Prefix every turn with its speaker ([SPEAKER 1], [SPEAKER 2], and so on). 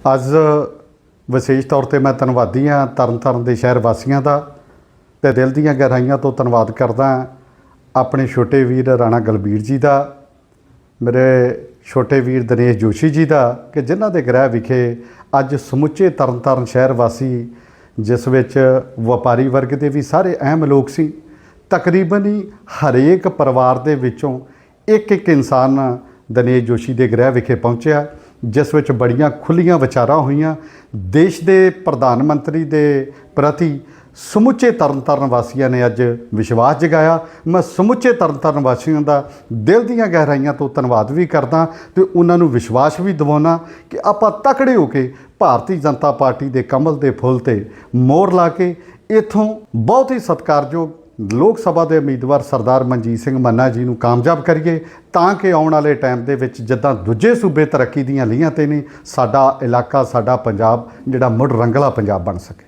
[SPEAKER 1] ਅੱਜ ਵਿਸ਼ੇਸ਼ ਤੌਰ ਤੇ ਮੈਂ ਧੰਨਵਾਦੀ ਹਾਂ ਤਰਨਤਾਰਨ ਦੇ ਸ਼ਹਿਰ ਵਾਸੀਆਂ ਦਾ ਤੇ ਦਿਲ ਦੀਆਂ ਗਹਿਰਾਈਆਂ ਤੋਂ ਧੰਨਵਾਦ ਕਰਦਾ ਆਪਣੇ ਛੋਟੇ ਵੀਰ ਰਾਣਾ ਗਲਬੀਰ ਜੀ ਦਾ, ਮੇਰੇ ਛੋਟੇ ਵੀਰ ਦਿਨੇਸ਼ ਜੋਸ਼ੀ ਜੀ ਦਾ ਕਿ ਜਿਨ੍ਹਾਂ ਦੇ ਗ੍ਰਹਿ ਵਿਖੇ ਅੱਜ ਸਮੁੱਚੇ ਤਰਨਤਾਰਨ ਸ਼ਹਿਰ ਵਾਸੀ, ਜਿਸ ਵਿੱਚ ਵਪਾਰੀ ਵਰਗ ਦੇ ਵੀ ਸਾਰੇ ਅਹਿਮ ਲੋਕ ਸੀ, ਤਕਰੀਬਨ ਹੀ ਹਰੇਕ ਪਰਿਵਾਰ ਦੇ ਵਿੱਚੋਂ ਇੱਕ ਇੱਕ ਇਨਸਾਨ ਦਿਨੇਸ਼ ਜੋਸ਼ੀ ਦੇ ਗ੍ਰਹਿ ਵਿਖੇ ਪਹੁੰਚਿਆ। ਜਿਸ ਵਿੱਚ ਬੜੀਆਂ ਖੁੱਲੀਆਂ ਵਿਚਾਰਾਂ ਹੋਈਆਂ, ਦੇਸ਼ ਦੇ ਪ੍ਰਧਾਨ ਮੰਤਰੀ ਦੇ ਪ੍ਰਤੀ ਸਮੁੱਚੇ ਤਰਨਤਾਰਨ ਵਾਸੀਆਂ ਨੇ ਅੱਜ ਵਿਸ਼ਵਾਸ ਜਗਾਇਆ। ਮੈਂ ਸਮੁੱਚੇ ਤਰਨਤਾਰਨ ਵਾਸੀਆਂ ਦਾ ਦਿਲ ਦੀਆਂ ਗਹਿਰਾਈਆਂ ਤੋਂ ਧੰਨਵਾਦ ਵੀ ਕਰਦਾ ਤੇ ਉਹਨਾਂ ਨੂੰ ਵਿਸ਼ਵਾਸ ਵੀ ਦਿਵਾਉਣਾ ਕਿ ਆਪਾਂ ਤਕੜੇ ਹੋ ਕੇ ਭਾਰਤੀ ਜਨਤਾ ਪਾਰਟੀ ਦੇ ਕਮਲ ਦੇ ਫੁੱਲ ਤੇ ਮੋਹਰ ਲਾ ਕੇ ਇਥੋਂ ਬਹੁਤ ਹੀ ਸਤਿਕਾਰਯੋਗ ਲੋਕ ਸਭਾ ਦੇ ਉਮੀਦਵਾਰ ਸਰਦਾਰ ਮਨਜੀਤ ਸਿੰਘ ਮੰਨਾ ਜੀ ਨੂੰ ਕਾਮਯਾਬ ਕਰੀਏ, ਤਾਂ ਕਿ ਆਉਣ ਵਾਲੇ ਟਾਈਮ ਦੇ ਵਿੱਚ ਜਿੱਦਾਂ ਦੂਜੇ ਸੂਬੇ ਤਰੱਕੀ ਦੀਆਂ ਲੀਹਾਂ ਤੇ ਨੇ ਸਾਡਾ ਇਲਾਕਾ, ਸਾਡਾ ਪੰਜਾਬ, ਜਿਹੜਾ ਮੁੜ ਰੰਗਲਾ ਪੰਜਾਬ ਬਣ ਸਕੇ।